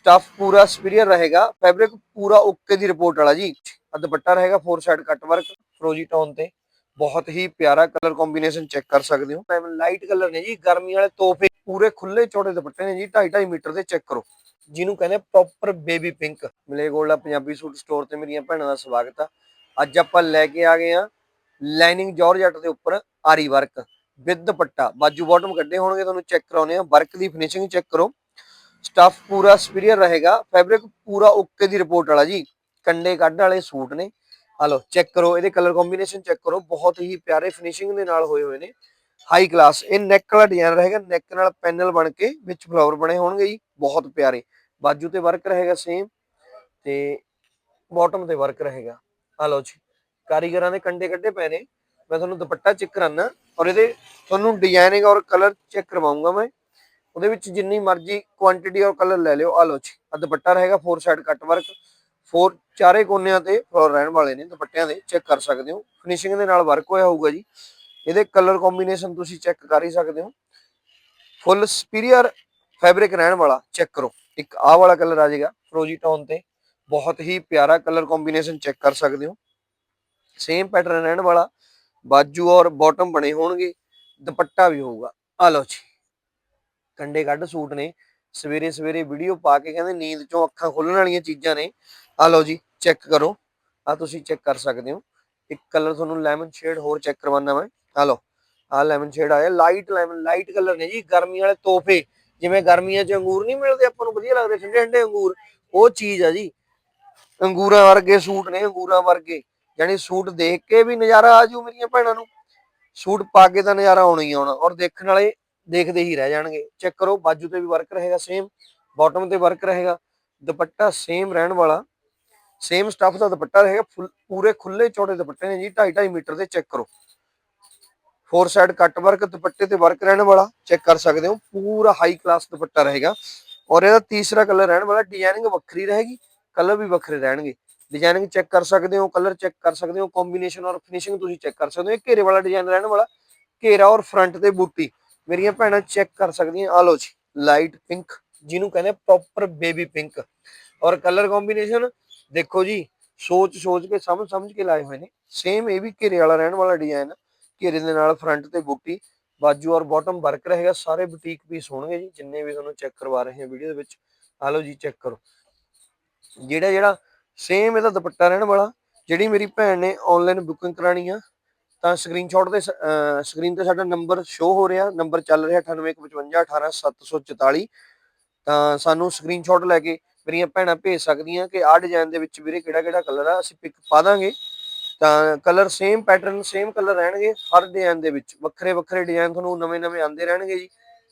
Stuff ਪੂਰਾ superior ਰਹੇਗਾ। Fabric ਪੂਰਾ ਓਕੇ ਦੀ ਰਿਪੋਰਟ ਵਾਲਾ ਜੀ। ਦੁਪੱਟਾ ਰਹੇਗਾ ਫੋਰ ਸਾਈਡ ਕੱਟ ਵਰਕ ਫਰੋਜੀ ਟੋਨ ਤੇ। ਬਹੁਤ ਹੀ ਪਿਆਰਾ ਕਲਰ ਕੰਬੀਨੇਸ਼ਨ ਚੈੱਕ ਕਰ ਸਕਦੇ ਹੋ। ਐਵੇਂ ਲਾਈਟ ਕਲਰ ਨੇ ਜੀ, ਗਰਮੀ ਵਾਲੇ ਤੋਹਫੇ। ਪੂਰੇ ਖੁੱਲੇ ਚੌੜੇ ਦੁਪੱਟੇ ਨੇ ਜੀ 2.5 ਮੀਟਰ ਦੇ ਚੈੱਕ ਕਰੋ। ਜਿਹਨੂੰ ਕਹਿੰਦੇ ਪ੍ਰੋਪਰ ਬੇਬੀ ਪਿੰਕ ਮਿਲੇ ਗੋਲਡਾ ਪੰਜਾਬੀ ਸੂਟ ਸਟੋਰ ਤੇ ਮੇਰੀਆਂ ਭੈਣਾਂ ਦਾ ਸਵਾਗਤ ਆ। ਅੱਜ ਆਪਾਂ ਲੈ ਕੇ ਆ ਗਏ ਆ ਲਾਈਨਿੰਗ ਜਾਰਜਟ ਦੇ ਉੱਪਰ ਆਰੀ ਵਰਕ ਵਿਦ ਦੁਪੱਟਾ। ਬਾਜੂ ਬਾਟਮ ਕੱਢੇ ਹੋਣਗੇ, ਤੁਹਾਨੂੰ ਚੈੱਕ ਕਰਾਉਨੇ ਆ। ਵਰਕ ਦੀ ਫਿਨਿਸ਼ਿੰਗ ਚੈੱਕ ਕਰੋ। ਸਟਫ ਪੂਰਾ ਸੁਪੀਰੀਅਰ ਰਹੇਗਾ। ਫੈਬਰਿਕ ਪੂਰਾ ਓਕੇ ਦੀ ਰਿਪੋਰਟ ਵਾਲਾ ਜੀ। ਕੰਡੇ ਕੱਢ ਵਾਲੇ ਸੂਟ ਨੇ। ਆ ਲਓ ਚੈੱਕ ਕਰੋ, ਇਹਦੇ ਕਲਰ ਕੰਬੀਨੇਸ਼ਨ ਚੈੱਕ ਕਰੋ। ਬਹੁਤ ਹੀ ਪਿਆਰੇ ਫਿਨਿਸ਼ਿੰਗ ਦੇ ਨਾਲ ਹੋਏ ਹੋਏ ਨੇ। ਹਾਈ ਕਲਾਸ ਇਹ ਨੈਕ ਵਾਲਾ ਡਿਜ਼ਾਈਨ ਰਹੇਗਾ। ਨੈਕ ਨਾਲ ਪੈਨਲ ਬਣ ਕੇ ਵਿੱਚ ਫਲਾਵਰ ਬਣੇ ਹੋਣਗੇ ਜੀ। ਬਹੁਤ ਪਿਆਰੇ। ਬਾਜੂ ਤੇ ਵਰਕ ਰਹੇਗਾ ਸੇਮ ਤੇ ਬਾਟਮ ਤੇ ਵਰਕ ਰਹੇਗਾ। ਆ ਲਓ ਜੀ। ਕਾਰੀਗਰਾਂ ਦੇ ਕੰਡੇ ਕੱਢੇ ਪਏ ਨੇ। ਮੈਂ ਤੁਹਾਨੂੰ ਦੁਪੱਟਾ ਚੈੱਕ ਕਰਾਨਾ ਔਰ ਇਹਦੇ ਤੁਹਾਨੂੰ ਡਿਜ਼ਾਈਨਿੰਗ ਔਰ ਕਲਰ ਚੈੱਕ ਕਰਵਾਉਂਗਾ ਮੈਂ। ਉਹਦੇ ਵਿੱਚ ਜਿੰਨੀ ਮਰਜ਼ੀ ਕੁਆਂਟੀਟੀ ਔਰ ਕਲਰ ਲੈ ਲਿਓ। ਆ ਲਓ ਜੀ ਆ ਦੁਪੱਟਾ ਰਹੇਗਾ four side cut work four ਚਾਰੇ ਕੋਨਿਆਂ ਤੇ ਫਲੋਰ ਰਹਿਣ ਵਾਲੇ ਨੇ, ਦੁਪੱਟਿਆਂ ਦੇ ਚੈੱਕ ਕਰ ਸਕਦੇ ਹੋ। ਫਿਨਿਸ਼ਿੰਗ ਦੇ ਨਾਲ ਵਰਕ ਹੋਇਆ ਹੋਊਗਾ ਜੀ। ਇਹਦੇ ਕਲਰ ਕੰਬੀਨੇਸ਼ਨ ਤੁਸੀਂ ਚੈੱਕ ਕਰ ਹੀ ਸਕਦੇ ਹੋ। ਫੁੱਲ ਸੁਪੀਰੀਅਰ ਫੈਬਰਿਕ ਰਹਿਣ ਵਾਲਾ ਚੈੱਕ ਕਰੋ। ਇੱਕ ਆਹ ਵਾਲਾ ਕਲਰ ਆ ਜਾਏਗਾ ਫਰੋਜੀ ਟੋਨ ਤੇ। ਬਹੁਤ ਹੀ ਪਿਆਰਾ ਕਲਰ ਕੰਬੀਨੇਸ਼ਨ ਚੈੱਕ ਕਰ ਸਕਦੇ ਹੋ। ਸੇਮ ਪੈਟਰਨ ਰਹਿਣ ਵਾਲਾ, ਬਾਜੂ ਔਰ ਬਾਟਮ ਬਣੇ ਹੋਣਗੇ। ਦੁਪੱਟਾ ਵੀ ਹੋਊਗਾ। ਆ ਲਓ ਜੀ। ਕੰਡੇ ਕੱਢ ਸੂਟ ਨੇ। ਸਵੇਰੇ ਸਵੇਰੇ ਵੀਡੀਓ ਪਾ ਕੇ ਕਹਿੰਦੇ ਨੀਂਦ ਚੋਂ ਅੱਖਾਂ ਖੁੱਲਣ ਵਾਲੀਆਂ ਚੀਜ਼ਾਂ ਨੇ। ਆ ਲਓ ਜੀ ਚੈੱਕ ਕਰੋ। ਆ ਤੁਸੀਂ ਚੈੱਕ ਕਰ ਸਕਦੇ ਹੋ। ਇੱਕ ਕਲਰ ਤੁਹਾਨੂੰ ਲੈਮਨ ਸ਼ੇਡ ਹੋਰ ਚੈੱਕ ਕਰਵਾਉਣਾ ਮੈਂ। ਆ ਲਓ ਆ ਲੈਮਨ ਸ਼ੇਡ ਆਇਆ। ਲਾਈਟ ਲੈਮਨ ਲਾਈਟ ਕਲਰ ਨੇ ਜੀ। ਗਰਮੀ ਵਾਲੇ ਤੋਹਫੇ। ਜਿਵੇਂ ਗਰਮੀਆਂ 'ਚ ਅੰਗੂਰ ਨਹੀਂ ਮਿਲਦੇ ਆਪਾਂ ਨੂੰ, ਵਧੀਆ ਲੱਗਦੇ। ਠੰਡੇ ਠੰਡੇ ਅੰਗੂਰ। ਉਹ ਚੀਜ਼ ਆ ਜੀ। ਅੰਗੂਰਾਂ ਵਰਗੇ ਸੂਟ ਨੇ, ਅੰਗੂਰਾਂ ਵਰਗੇ। ਯਾਨੀ ਸੂਟ ਦੇਖ ਕੇ ਵੀ ਨਜ਼ਾਰਾ ਆ ਜੂ ਮੇਰੀਆਂ ਭੈਣਾਂ ਨੂੰ। ਸੂਟ ਪਾ ਕੇ ਤਾਂ ਨਜ਼ਾਰਾ ਆਉਣਾ ਹੀ ਆਉਣਾ। ਔਰ ਦੇਖਣ ਵਾਲੇ ਦੇਖਦੇ ਹੀ ਰਹਿ ਜਾਣਗੇ। ਚੈੱਕ ਕਰੋ, ਬਾਜੂ ਤੇ ਵੀ ਵਰਕ ਰਹੇਗਾ ਸੇਮ ਬਾਟਮ ਤੇ ਵਰਕ ਰਹੇਗਾ। ਦੁਪੱਟਾ ਸੇਮ ਰਹਿਣ ਵਾਲਾ। ਸੇਮ ਸਟਫ ਦਾ ਦੁਪੱਟਾ ਰਹੇਗਾ ਪੂਰੇ ਖੁੱਲੇ ਚੌੜੇ ਦੁਪੱਟੇ ਨੇ ਜੀ 2.5 2.5 ਮੀਟਰ ਦੇ ਚੈੱਕ ਕਰੋ। ਫੋਰ ਸਾਈਡ ਕੱਟ ਵਰਕ ਦੁਪੱਟੇ ਤੇ ਵਰਕ ਰਹਿਣ ਵਾਲਾ ਚੈੱਕ ਕਰ ਸਕਦੇ ਹੋ, ਪੂਰਾ ਹਾਈ ਕਲਾਸ ਦੁਪੱਟਾ ਰਹੇਗਾ। ਔਰ ਇਹਦਾ ਤੀਸਰਾ ਕਲਰ ਰਹਿਣ ਵਾਲਾ ਡਿਜ਼ਾਈਨਿੰਗ ਵੱਖਰੀ ਰਹੇਗੀ ਕਲਰ ਵੀ ਵੱਖਰੇ ਰਹਿਣਗੇ। ਡਿਜ਼ਾਈਨਿੰਗ ਚੈੱਕ ਕਰ ਸਕਦੇ ਹੋ ਕਲਰ ਚੈੱਕ ਕਰ ਸਕਦੇ ਹੋ ਕੰਬੀਨੇਸ਼ਨ ਔਰ ਫਿਨਿਸ਼ਿੰਗ ਤੁਸੀਂ ਚੈੱਕ ਕਰ ਸਕਦੇ ਹੋ। ਇਹ ਘੇਰੇ ਵਾਲਾ ਡਿਜ਼ਾਈਨ ਰਹਿਣ ਵਾਲਾ, ਘੇਰਾ ਔਰ ਫਰੰਟ ਤੇ ਬੂਟੀ। ਮੇਰੀਆਂ ਭੈਣਾਂ ਚੈੱਕ ਕਰ ਸਕਦੀਆਂ। ਆ ਲਓ ਜੀ ਲਾਈਟ ਪਿੰਕ ਜਿਹਨੂੰ ਕਹਿੰਦੇ ਪ੍ਰੋਪਰ ਬੇਬੀ ਪਿੰਕ ਔਰ ਕਲਰ ਕੰਬੀਨੇਸ਼ਨ ਦੇਖੋ ਜੀ, ਸੋਚ ਸੋਚ ਕੇ, ਸਮਝ ਸਮਝ ਕੇ ਲਾਏ ਹੋਏ ਨੇ। ਸੇਮ ਇਹ ਵੀ ਘੇਰੇ ਵਾਲਾ ਰਹਿਣ ਵਾਲਾ ਡਿਜ਼ਾਈਨ ਘੇਰੇ ਦੇ ਨਾਲ ਫਰੰਟ ਤੇ ਬੂਟੀ, ਬਾਜੂ ਔਰ ਬਾਟਮ ਵਰਕ ਰਹੇਗਾ। ਸਾਰੇ ਬੁਟੀਕ ਪੀਸ ਹੋਣਗੇ ਜੀ, ਜਿੰਨੇ ਵੀ ਤੁਹਾਨੂੰ ਚੈੱਕ ਕਰਵਾ ਰਹੇ ਹਾਂ ਵੀਡੀਓ ਦੇ ਵਿੱਚ। ਆ ਲਓ ਜੀ ਚੈੱਕ ਕਰੋ। ਜਿਹੜਾ ਜਿਹੜਾ ਸੇਮ ਇਹਦਾ ਦੁਪੱਟਾ ਰਹਿਣ ਵਾਲਾ, ਜਿਹੜੀ ਮੇਰੀ ਭੈਣ ਨੇ ਆਨਲਾਈਨ ਬੁਕਿੰਗ ਕਰਾਣੀ ਆ ਤਾਂ ਸਕਰੀਨਸ਼ਾਟ ਤੇ ਸਕਰੀਨ ਤੇ ਸਾਡਾ ਨੰਬਰ ਸ਼ੋ ਹੋ ਰਿਹਾ ਨੰਬਰ ਚੱਲ ਰਿਹਾ 9855 ਤਾਂ ਸਾਨੂੰ ਸਕਰੀਨਸ਼ਾਟ ਲੈ ਕੇ ਮੇਰੀਆਂ ਭੈਣਾਂ ਭੇਜ ਸਕਦੀਆਂ ਕਿ ਆਹ ਡਿਜ਼ਾਈਨ ਦੇ ਵਿੱਚ ਵੀਰੇ ਕਿਹੜਾ ਕਿਹੜਾ ਕਲਰ ਆ, ਅਸੀਂ ਪਿਕ ਪਾ ਦਾਂਗੇ। ਤਾਂ colour same pattern same colour ਰਹਿਣਗੇ ਹਰ ਡਿਜ਼ਾਈਨ ਦੇ ਵਿੱਚ। ਵੱਖਰੇ ਵੱਖਰੇ ਡਿਜ਼ਾਈਨ ਤੁਹਾਨੂੰ ਨਵੇਂ-ਨਵੇਂ ਆਉਂਦੇ ਰਹਿਣਗੇ ਜੀ।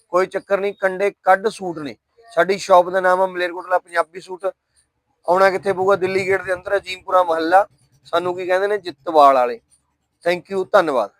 ਕੋਈ ਚੱਕਰ ਨਹੀਂ, ਕੰਡੇ ਕੱਢ ਸੂਟ ਨੇ। ਸਾਡੀ ਸ਼ਾਪ ਦਾ ਨਾਮ ਆ ਮਲੇਰਕੋਟਲਾ ਪੰਜਾਬੀ ਸੂਟ। ਆਉਣਾ ਕਿੱਥੇ ਪਊਗਾ? ਦਿੱਲੀ ਗੇਟ ਦੇ ਅੰਦਰ ਅਜੀਮਪੁਰਾ ਮਹੱਲਾ। ਸਾਨੂੰ ਕੀ ਕਹਿੰਦੇ ਨੇ? ਜਿੱਤਵਾਲ ਵਾਲੇ। ਥੈਂਕ ਯੂ ਧੰਨਵਾਦ।